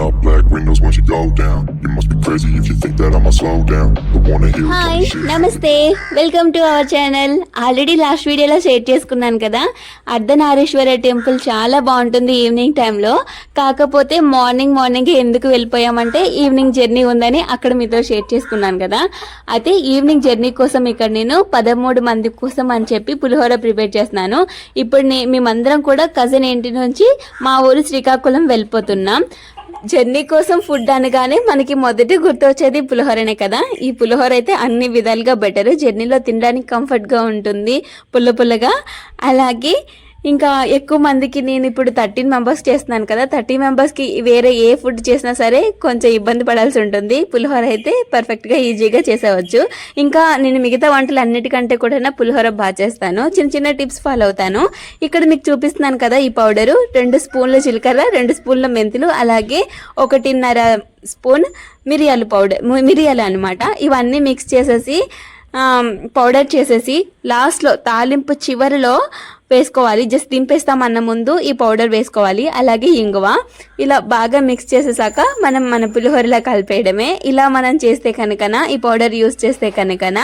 up black windows once you go down. You must be crazy if you think that I'ma slow down. But wanna hear hi. నమస్తే welcome to our channel already last వీడియోలో share చేసుకున్నాను కదా? Ardhanarishvara temple చాలా బాగుంటుంది evening టైంలో కాకపోతే morning morning ఎందుకు వెళ్ళిపోయామంటే evening journey ఉందని అక్కడ మీతో షేర్ చేసుకున్నాను కదా. అయితే ఈవినింగ్ జర్నీ కోసం ఇక్కడ నేను పదమూడు మంది కోసం అని చెప్పి పులిహోర ప్రిపేర్ చేస్తున్నాను. ఇప్పుడు మేమందరం కూడా కజిన్ ఇంటి నుంచి మా ఊరు శ్రీకాకుళం వెళ్ళిపోతున్నాం. జర్నీ కోసం ఫుడ్ అనగానే మనకి మొదటి గుర్తొచ్చేది పులిహోరనే కదా. ఈ పులిహోర అయితే అన్ని విధాలుగా బెటర్ జర్నీలో తినడానికి కంఫర్ట్గా ఉంటుంది పుల్ల పుల్లగా. అలాగే ఇంకా ఎక్కువ మందికి నేను ఇప్పుడు థర్టీన్ మెంబర్స్ చేస్తున్నాను కదా థర్టీ మెంబర్స్కి వేరే ఏ ఫుడ్ చేసినా సరే కొంచెం ఇబ్బంది పడాల్సి ఉంటుంది. పులిహోర అయితే పర్ఫెక్ట్గా ఈజీగా చేసేవచ్చు. ఇంకా నేను మిగతా వంటలు అన్నిటికంటే కూడా పులిహోర బాగా చేస్తాను. చిన్న చిన్న టిప్స్ ఫాలో అవుతాను. ఇక్కడ మీకు చూపిస్తున్నాను కదా ఈ పౌడరు. రెండు స్పూన్ల జీలకర్ర రెండు స్పూన్ల మెంతులు అలాగే ఒకటిన్నర స్పూన్ మిరియాలు పౌడర్ మిరియాలు అనమాట ఇవన్నీ మిక్స్ చేసేసి పౌడర్ చేసేసి లాస్ట్లో తాలింపు చివరిలో వేసుకోవాలి. జస్ట్ దింపేస్తాం అన్న ముందు ఈ పౌడర్ వేసుకోవాలి. అలాగే ఇంగువ. ఇలా బాగా మిక్స్ చేసేసాక మనం మన పులిహోరలా కలిపేయడమే. ఇలా మనం చేస్తే కనుకన ఈ పౌడర్ యూస్ చేస్తే కనుకన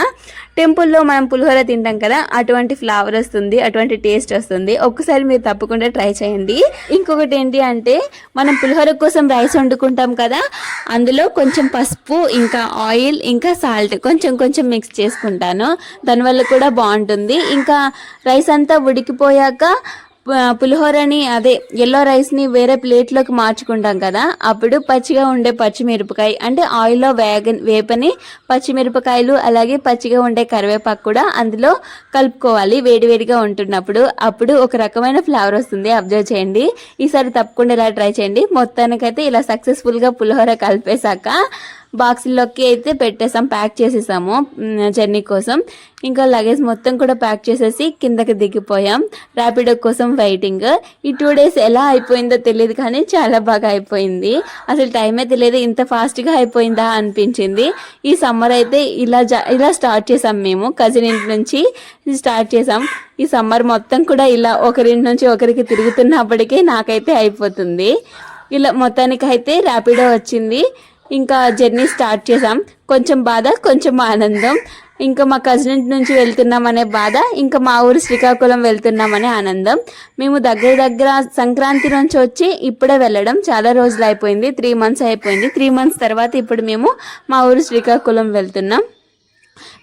టెంపుల్లో మనం పులిహోర తింటాం కదా అటువంటి ఫ్లేవర్ వస్తుంది అటువంటి టేస్ట్ వస్తుంది. ఒక్కసారి మీరు తప్పకుండా ట్రై చేయండి. ఇంకొకటి ఏంటి అంటే మనం పులిహోర కోసం రైస్ వండుకుంటాం కదా అందులో కొంచెం పసుపు ఇంకా ఆయిల్ ఇంకా సాల్ట్ కొంచెం కొంచెం మిక్స్ చేసుకుంటాను. దానివల్ల కూడా బాగుంటుంది. ఇంకా రైస్ అంతా ఉడికి ఉడికిపోయాక పులిహోరని అదే ఎల్లో రైస్ని వేరే ప్లేట్లోకి మార్చుకుంటాం కదా అప్పుడు పచ్చిగా ఉండే పచ్చిమిరపకాయ అంటే ఆయిల్లో వేగన్ వేపని పచ్చిమిరపకాయలు అలాగే పచ్చిగా ఉండే కరివేపాకు కూడా అందులో కలుపుకోవాలి వేడివేడిగా ఉంటున్నప్పుడు. అప్పుడు ఒక రకమైన ఫ్లేవర్ వస్తుంది అబ్జర్వ్ చేయండి. ఈసారి తప్పకుండా ఇలా ట్రై చేయండి. మొత్తానికైతే ఇలా సక్సెస్ఫుల్గా పులిహోర కలిపేశాక బాక్సుల్లోకి అయితే పెట్టేసాం ప్యాక్ చేసేసాము జర్నీ కోసం. ఇంకా లగేజ్ మొత్తం కూడా ప్యాక్ చేసేసి కిందకి దిగిపోయాం. ర్యాపిడో కోసం వెయిటింగ్. ఈ టూ డేస్ ఎలా అయిపోయిందో తెలియదు కానీ చాలా బాగా అయిపోయింది. అసలు టైమే తెలియదు ఇంత ఫాస్ట్గా అయిపోయిందా అనిపించింది. ఈ సమ్మర్ అయితే ఇలా ఇలా స్టార్ట్ చేసాం మేము. కజిన్ ఇంటి నుంచి స్టార్ట్ చేసాం. ఈ సమ్మర్ మొత్తం కూడా ఇలా ఒకరింటి నుంచి ఒకరికి తిరుగుతున్నప్పటికీ నాకైతే అయిపోతుంది. ఇలా మొత్తానికి అయితే ర్యాపిడో వచ్చింది. ఇంకా జర్నీ స్టార్ట్ చేసాం కొంచెం బాధ కొంచెం ఆనందం. ఇంకా మా కజిన్ నుంచి వెళ్తున్నామనే బాధ ఇంకా మా ఊరు శ్రీకాకుళం వెళ్తున్నామనే ఆనందం. మేము దగ్గర దగ్గర సంక్రాంతి నుంచి వచ్చి ఇప్పుడే వెళ్ళడం చాలా రోజులు అయిపోయింది. త్రీ మంత్స్ అయిపోయింది. త్రీ మంత్స్ తర్వాత ఇప్పుడు మేము మా ఊరు శ్రీకాకుళం వెళ్తున్నాం.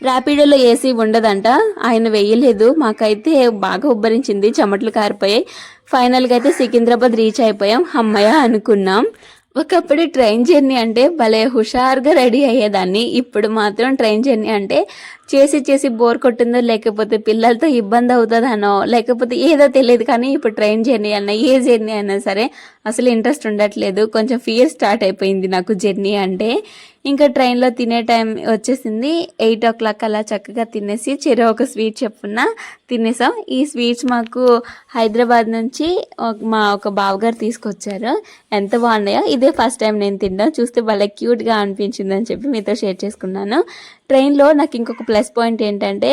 ర్యాపిడోలో ఏసీ ఉండదంట. ఆయన వెయ్యలేదు. మాకైతే బాగా ఉబ్బరించింది. చెమటలు కారిపోయాయి. ఫైనల్గా అయితే సికింద్రాబాద్ రీచ్ అయిపోయాం. అమ్మయ్య అనుకున్నాం. ఒకప్పుడు ట్రైన్ జర్నీ అంటే భలే హుషారుగా రెడీ అయ్యేదాన్ని. ఇప్పుడు మాత్రం ట్రైన్ జర్నీ అంటే చేసి చేసి బోర్ కొట్టిందో లేకపోతే పిల్లలతో ఇబ్బంది అవుతుందనో లేకపోతే ఏదో తెలియదు కానీ ఇప్పుడు ట్రైన్ జర్నీ అన్నా ఏ జర్నీ అయినా సరే అసలు ఇంట్రెస్ట్ ఉండట్లేదు. కొంచెం ఫియర్ స్టార్ట్ అయిపోయింది నాకు జర్నీ అంటే. ఇంకా ట్రైన్లో తినే టైం వచ్చేసింది. ఎయిట్ ఓ క్లాక్ అలా చక్కగా తినేసి చెరో ఒక స్వీట్ చెప్పున తినేసాం. ఈ స్వీట్స్ మాకు హైదరాబాద్ నుంచి మా ఒక బావగారు తీసుకొచ్చారు. ఎంత బాగున్నాయో. ఇదే ఫస్ట్ టైం నేను తిన్నాం చూస్తే భలే క్యూట్గా అనిపించింది అని చెప్పి మీతో షేర్ చేసుకున్నాను. ట్రైన్లో నాకు ఇంకొక ప్లస్ పాయింట్ ఏంటంటే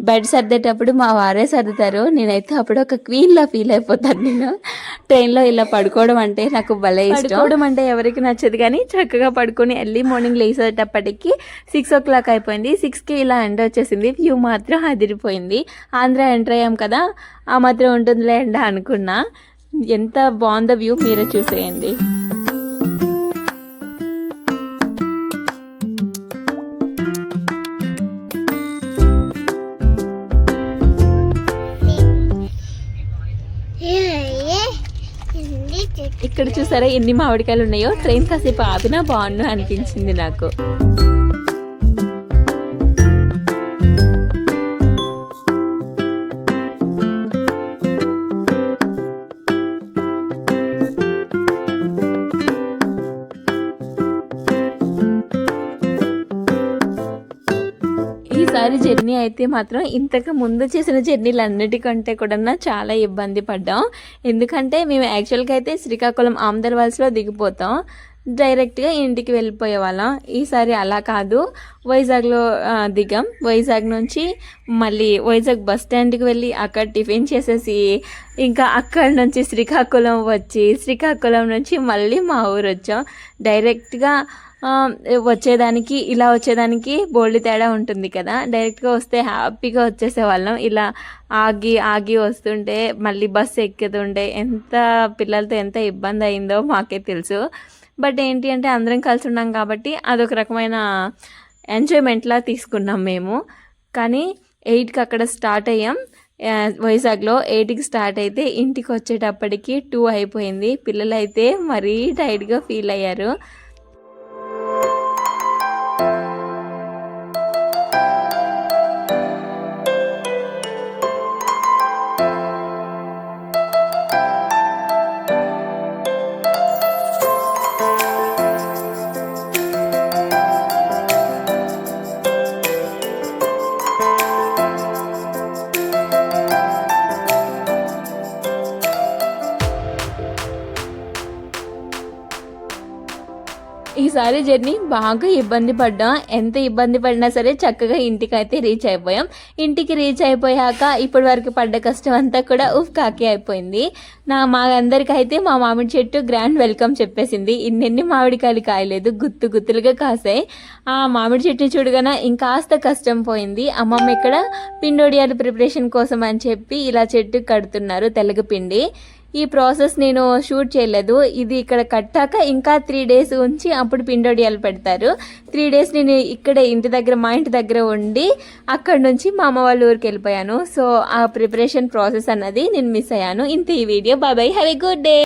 బెడ్ సర్దేటప్పుడు మా వారే సర్దుతారు. నేనైతే అప్పుడు ఒక క్వీన్లా ఫీల్ అయిపోతాను నేను. ట్రైన్లో ఇలా పడుకోవడం అంటే నాకు భలే పడుకోవడం అంటే ఎవరికి నచ్చదు కానీ చక్కగా పడుకొని ఎర్లీ మార్నింగ్ లేచేటప్పటికి సిక్స్ ఓ క్లాక్ అయిపోయింది. సిక్స్కి ఇలా ఎండ వచ్చేసింది. వ్యూ మాత్రం అదిరిపోయింది. ఆంధ్ర ఎంటర్ అయ్యాం కదా ఆ మాత్రం ఉంటుందిలే ఎండ అనుకున్నా. ఎంత బాగుందో వ్యూ మీరే చూసేయండి. ఇక్కడ చూసారా? ఎన్ని మామిడికాయలు ఉన్నాయో? ట్రైన్ కాసేపు ఆపినా బాగుండు అనిపించింది నాకు. జర్నీ అయితే మాత్రం ఇంతకు ముందు చేసిన జర్నీలు అన్నిటికంటే కూడా చాలా ఇబ్బంది పడ్డాం. ఎందుకంటే మేము యాక్చువల్గా అయితే శ్రీకాకుళం ఆమ్దర్వాల్స్లో దిగిపోతాం. డైరెక్ట్గా ఇంటికి వెళ్ళిపోయే వాళ్ళం. ఈసారి అలా కాదు. వైజాగ్లో దిగాం. వైజాగ్ నుంచి మళ్ళీ వైజాగ్ బస్ స్టాండ్కి వెళ్ళి అక్కడ టిఫిన్ చేసేసి ఇంకా అక్కడ నుంచి శ్రీకాకుళం వచ్చి శ్రీకాకుళం నుంచి మళ్ళీ మా ఊరు వచ్చాం. డైరెక్ట్గా వచ్చేదానికి ఇలా వచ్చేదానికి బోల్డ్ తేడా ఉంటుంది కదా. డైరెక్ట్గా వస్తే హ్యాపీగా వచ్చేసే వాళ్ళం. ఇలా ఆగి ఆగి వస్తుంటే మళ్ళీ బస్సు ఎక్కుతుంటే ఎంత పిల్లలతో ఎంత ఇబ్బంది అయిందో మాకే తెలుసు. బట్ ఏంటి అంటే అందరం కలిసి ఉన్నాం కాబట్టి అదొక రకమైన ఎంజాయ్మెంట్లా తీసుకున్నాం మేము. కానీ ఎయిట్కి అక్కడ స్టార్ట్ అయ్యాం. వైజాగ్లో ఎయిట్కి స్టార్ట్ అయితే ఇంటికి వచ్చేటప్పటికి టూ అయిపోయింది. పిల్లలు అయితే మరీ టైట్గా ఫీల్ అయ్యారు. ఈసారి జర్నీ బాగా ఇబ్బంది పడ్డాం. ఎంత ఇబ్బంది పడినా సరే చక్కగా ఇంటికి అయితే రీచ్ అయిపోయాం. ఇంటికి రీచ్ అయిపోయాక ఇప్పటి వరకు పడ్డ కష్టం అంతా కూడా ఉఫ్ కాకి అయిపోయింది. నా మా అందరికైతే మా మామిడి చెట్టు గ్రాండ్ వెల్కమ్ చెప్పేసింది. ఇన్నెన్ని మామిడికాయలు కాయలేదు గుత్తు గుత్తులుగా కాసాయి. ఆ మామిడి చెట్టుని చూడగానే ఇంకాస్త కష్టం పోయింది. అమ్మమ్మ ఇక్కడ పిండోడియాల ప్రిపరేషన్ కోసం అని చెప్పి ఇలా చెట్టు కడుతున్నారు తెలగపిండి. ఈ ప్రాసెస్ నేను షూట్ చేయలేదు. ఇది ఇక్కడ కట్టాక ఇంకా త్రీ డేస్ ఉంచి అప్పుడు పిండోడియాలు పెడతారు. త్రీ డేస్ నేను ఇక్కడే ఇంటి దగ్గర మా ఇంటి దగ్గర ఉండి అక్కడ నుంచి మా అమ్మ వాళ్ళ ఊరికి వెళ్ళిపోయాను. సో ఆ ప్రిపరేషన్ ప్రాసెస్ అన్నది నేను మిస్ అయ్యాను. ఇంత ఈ వీడియో. బాబాయ్ హ్యావ్ ఎ గుడ్ డే